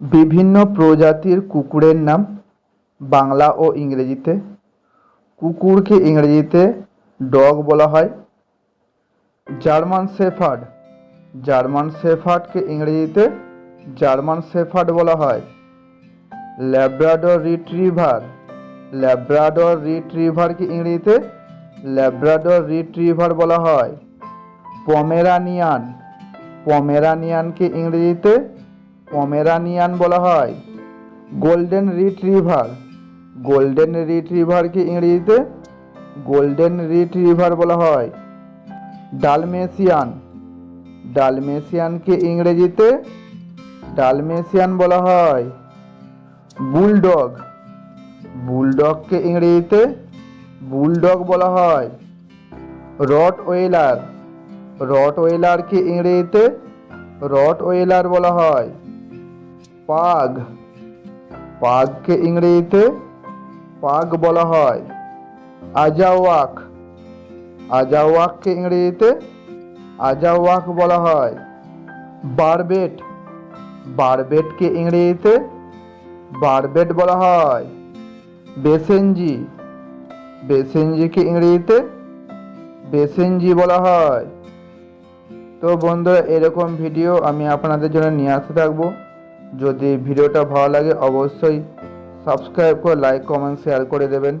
বিভিন্ন প্রজাতির কুকুরের নাম বাংলা ও ইংরেজিতে। কুকুরকে ইংরেজিতে ডগ বলা হয়। German shepherd. জার্মান শেফার্ডকে ইংরেজিতে জার্মান শেফার্ড বলা হয়। ল্যাব্রাডর রিট্রিভার ল্যাব্রাডর রিট্রিভারকে ইংরেজিতে ল্যাব্রাডর রিট্রিভার বলা হয়। পমেরানিয়ান। পমেরানিয়ানকে ইংরেজিতে পমেরানিয়ান বলা হয়। গোল্ডেন রিট্রিভার গোল্ডেন রিট্রিভারকে ইংরেজিতে? গোল্ডেন রিট্রিভার বলা হয়। ডালমেশিয়ান ডালমেশিয়ানকে ইংরেজিতে? ডালমেশিয়ান বলা হয়। বুলডগ বুলডগকে ইংরেজিতে? বুলডগ বলা হয়। রট ওয়েলার রট ওয়েলারকে ইংরেজিতে? রট ওয়েলার বলা হয়। পাগ। পাগকে ইংরেজিতে পাগ বলা হয়। আজাওয়াক। আজাওয়াককে ইংরেজিতে আজাওয়াক বলা হয়। বারবেট। বারবেটকে ইংরেজিতে বারবেট বলা হয়। বেসেনজি। বেসেনজিকে ইংরেজিতে বেসেনজি বলা হয়। তো বন্ধুরা, এরকম ভিডিও আমি আপনাদের জন্য নিয়ে আসতে থাকব। যদি ভিডিওটা ভালো লাগে অবশ্যই সাবস্ক্রাইব করে লাইক কমেন্ট শেয়ার করে দেবেন।